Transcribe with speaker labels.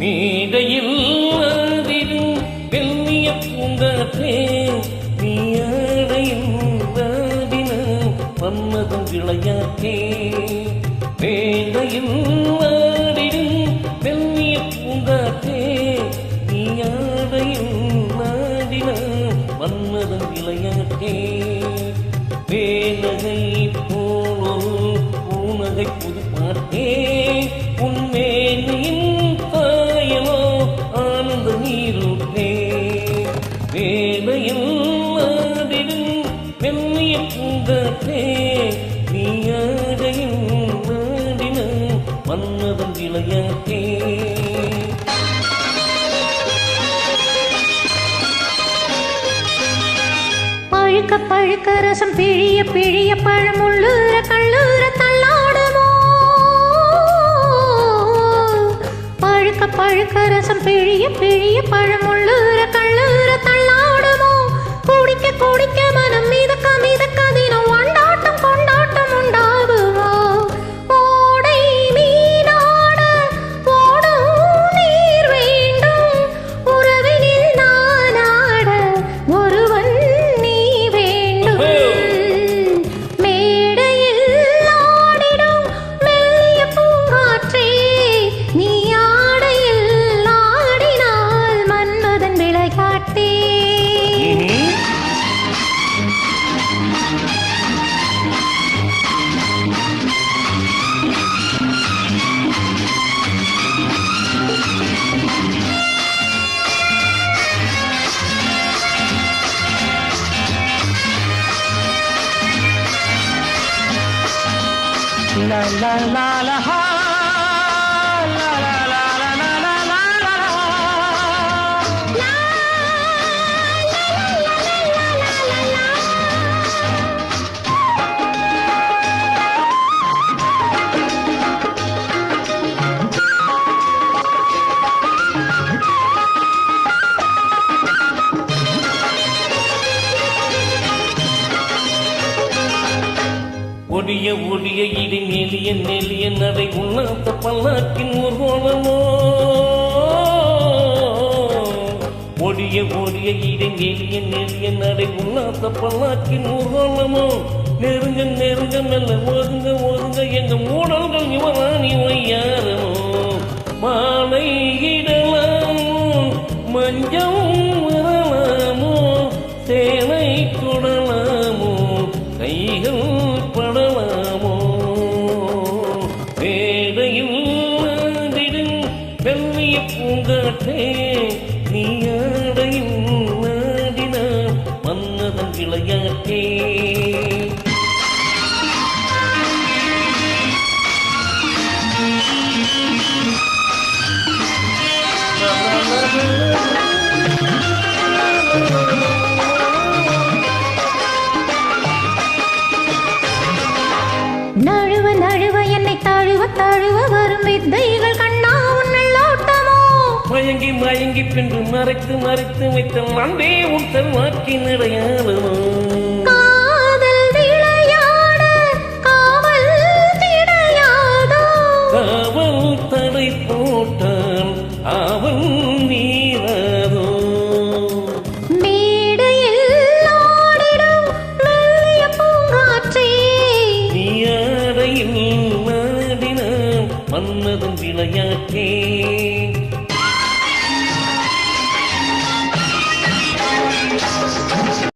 Speaker 1: நீடையில் அதிலும் வெள்ளிய பூங்காற்றே நீடையும் மன்மதம் விளையாட்டே வேண்டையில் இளையற்றே வேலகை போலொரு பூனகை புது பார்த்தே உன்மேனையும் காயமோ ஆனந்த நீருட்டே வேலையும் மாதிடும் மெல்லிய பூங்கற்றே நீயாகையும் நாடின மன்னவன் இளையாட்டே
Speaker 2: பழுக்க பழுக்க ரசம் பிழிய பிழிய பழம் உள்ளூர கல்லூர தள்ளாடுமோ? பழுக்க பழுக்க ரசம் பிழிய பிழிய பழம்
Speaker 1: La la la la ஒடிய ஒடிய இடி நெளிய நெளிய நடை உண்ணாத்த பல்லாக்கின் ஊர்வலமோ ஒடிய ஒடிய இடி நெளிய நெளிய நடை உண்ணாத்த பல்லாக்கின் ஊர்வலமோ நெருங்க நெருங்க மெல்ல ஒதுங்க ஒதுங்க எங்க மூடல்கள் இவராணி வையாரமோ மாலை இடலாமோ மஞ்சம் வரலாமோ சேனை
Speaker 2: தழுவ வரும் வித்தைகள் கண்ணா உன்னல் ஓட்டமோ
Speaker 1: மயங்கி மயங்கி பின்பு மறைத்து மறைத்து வைத்த மண்டே உன் வாக்கின் அடையாளமோ? மன்னதும் விளையாட்டே.